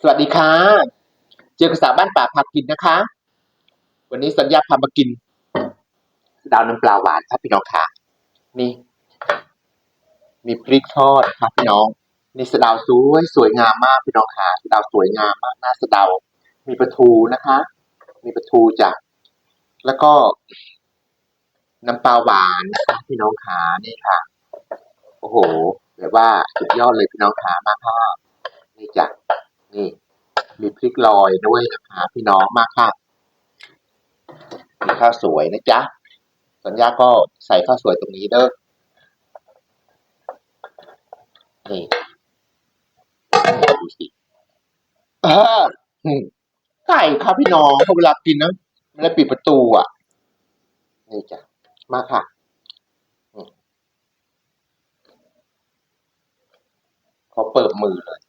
สวัสดีค่ะ เจอกับสาวบ้านป่าพากินนะคะ วันนี้สัญญาพามากิน ดาวน้ำปลาหวานครับพี่น้องค่ะ นี่ มีพริกทอดครับพี่น้อง นี่สะดาวสวยสวยงามมากพี่น้องค่ะสะดาวสวยงามมากหน้าสะดาวมีปลาทูนะคะ มีปลาทูจ้ะแล้วก็ น้ำปลาหวานนะคะพี่น้องขานี่ค่ะ โอ้โหแบบว่าสุดยอดเลยพี่น้องขามาค่ะนี่จ้ะ นี่มีพริกลอยด้วยนะคะพี่น้องมากค่ะมีข้าวสวยนะจ๊ะ สัญญาก็ใส่ข้าวสวยตรงนี้เด้อนี่ดูสิเออไก่ครับพี่น้องพอเวลากินนะไม่ได้ปิดประตูอะ นี่จ้ะ มาค่ะอืมขอเปิดมือเลย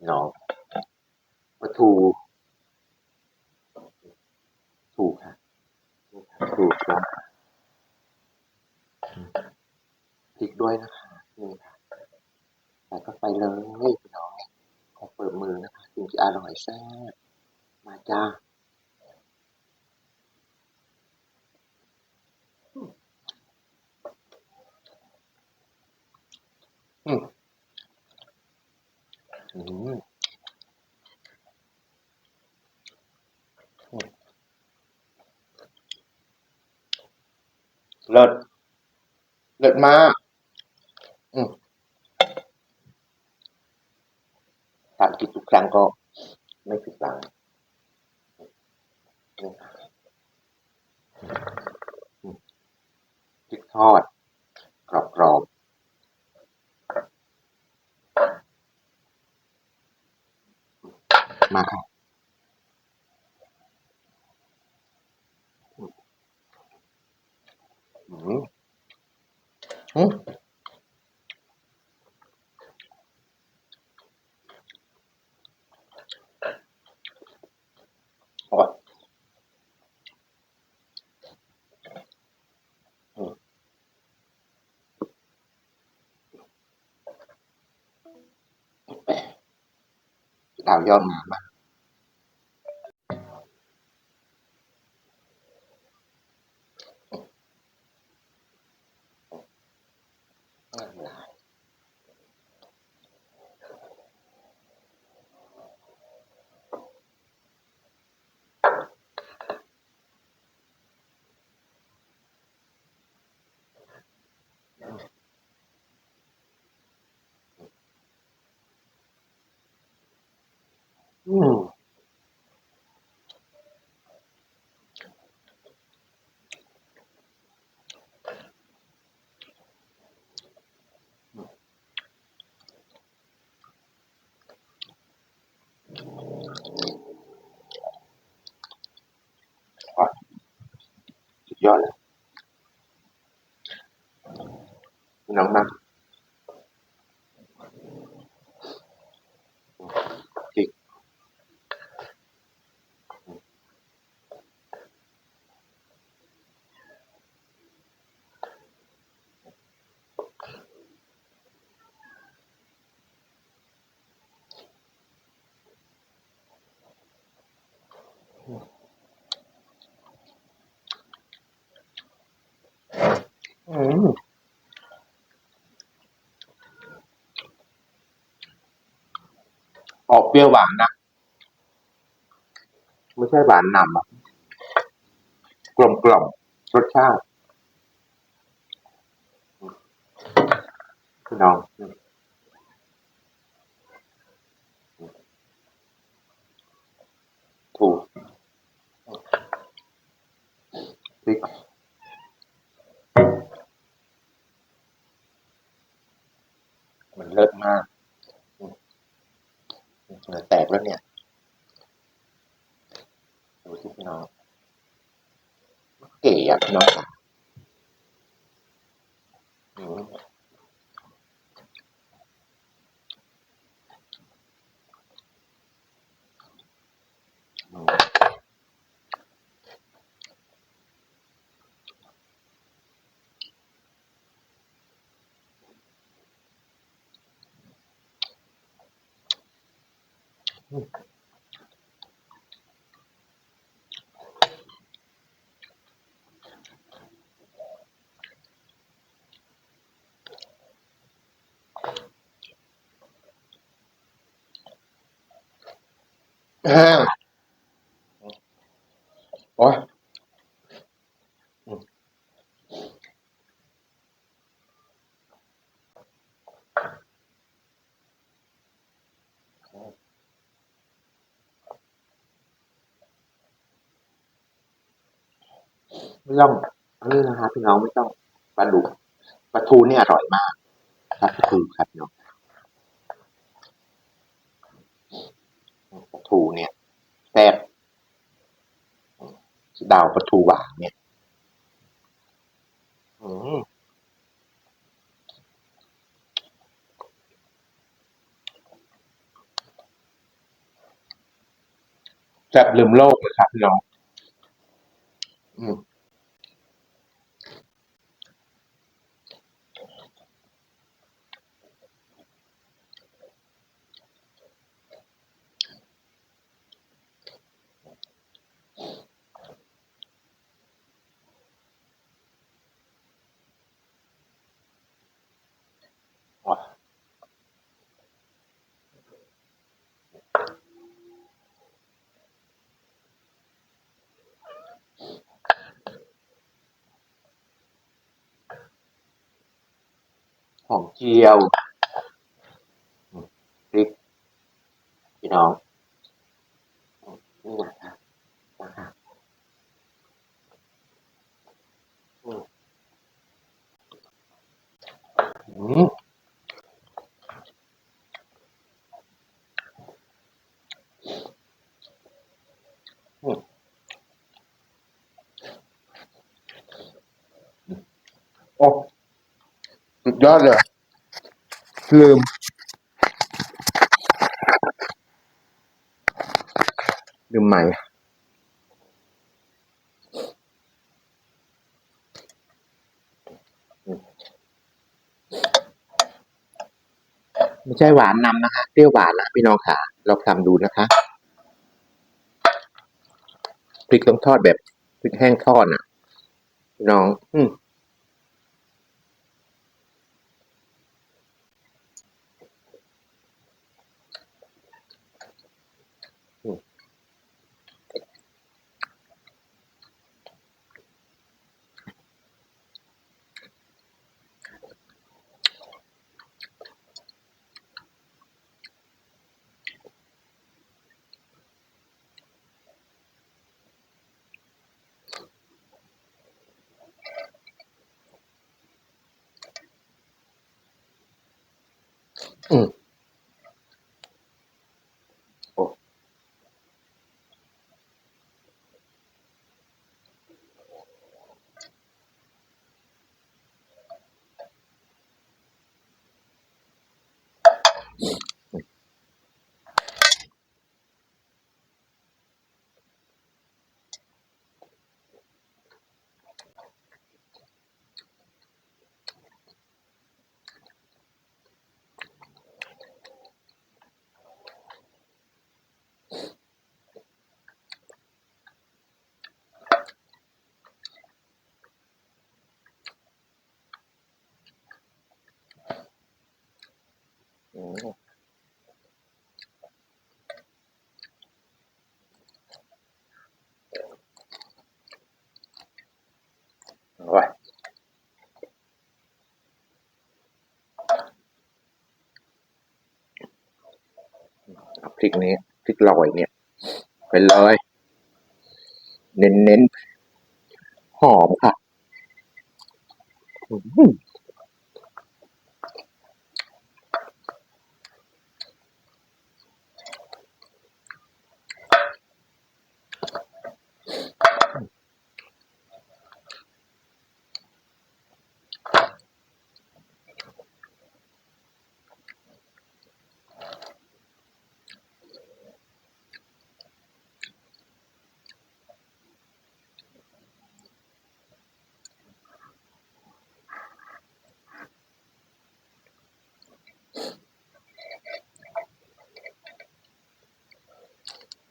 พี่น้องปลาทูถูกค่ะนี่ค่ะถูกนะพริกด้วยนะคะนี่ค่ะใส่เข้าไปเลยพี่น้องขอเปิดมือนะคะถึงจะอร่อยแซ่บมาจ้าอืม เลิศเลิศมากอืมทานกินทุกครั้งก็ไม่ผิดหวังนี่ค่ะอืมพริกทอดกรอบๆ มาค่ะอืมอืมอร่อยอืม ดาวยอดมามากน่า อืมอร่อยสุดยอดเลยพี่น้องมาพริกอืม ออกเปรี้ยวหวานนะ ไม่ใช่หวานนำอะกลมกล่อมรสชาติพี่น้องถูกพริกมันเลิศมาก เหงื่อแตกแล้วเนี่ย ดูสิพี่น้องเก๋อะพี่น้องอะ แห้งโอ้ยอืม ไม่ต้องอันนี้นะครับพี่น้องไม่ต้องปลาดุกปลาทูเนี่ยอร่อยมากครับปลาทูครับพี่น้องปลาทูเนี่ยแซ่บดาวปลาทูหวานเนี่ยอืมแซ่บลืมโลกเลยครับพี่น้องอืม หอมเจียวอืมพริกพี่น้องอืมนี่นะครับนะครับอืมอืมอืมโอ้สุด ยอดเลยลืม ลืมใหม่ไม่ใช่หวานนำนะคะเปรี้ยวหวานนะพี่น้องค่ะลองทำดูนะคะพริกต้องทอดแบบพริกแห้งทอดน่ะ พี่น้อง อืม อืมโอ้อืมโอ้ยเอา พริกนี้พริกลอยเนี่ยไปเลย เน้นเน้นๆหอมค่ะ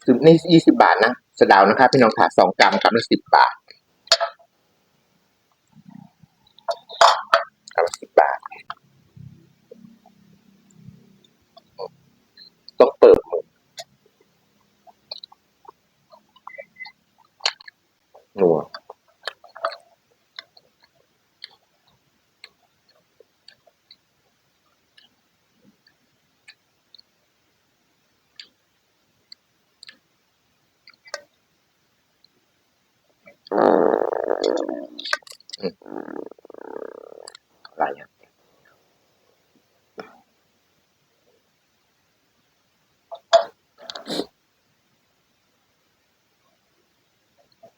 คือนี่ยี่สิบาทนะสะดาวนะครับพี่น้องค่ะสองกรัมกรัมละสิบบาทกรัมละสิบบาท ต้องเปิดหมูนัวอะไรอะ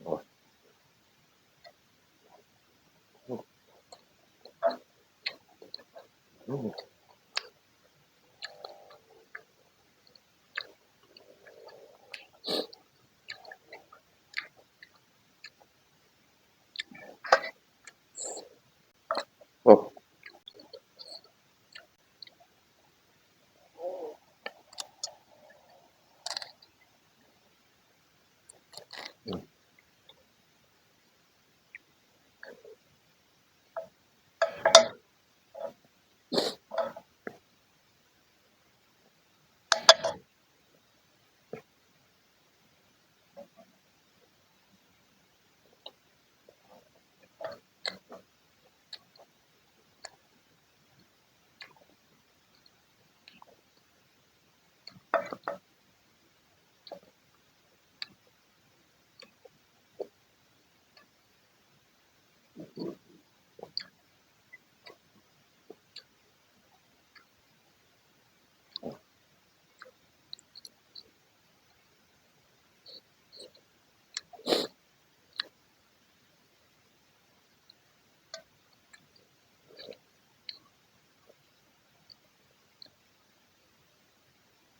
โอ้ยอื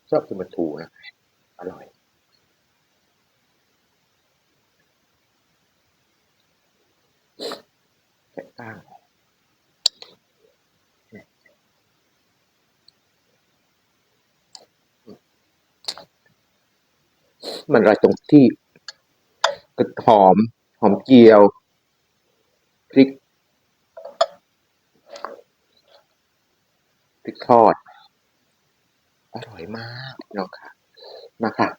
ชอบกินปลาทูนะอร่อยแค่ก้างมันอร่อยตรงที่กระหอม หอมเจียว พริก พริกทอด อร่อยมากพี่น้องค่ะมาค่ะ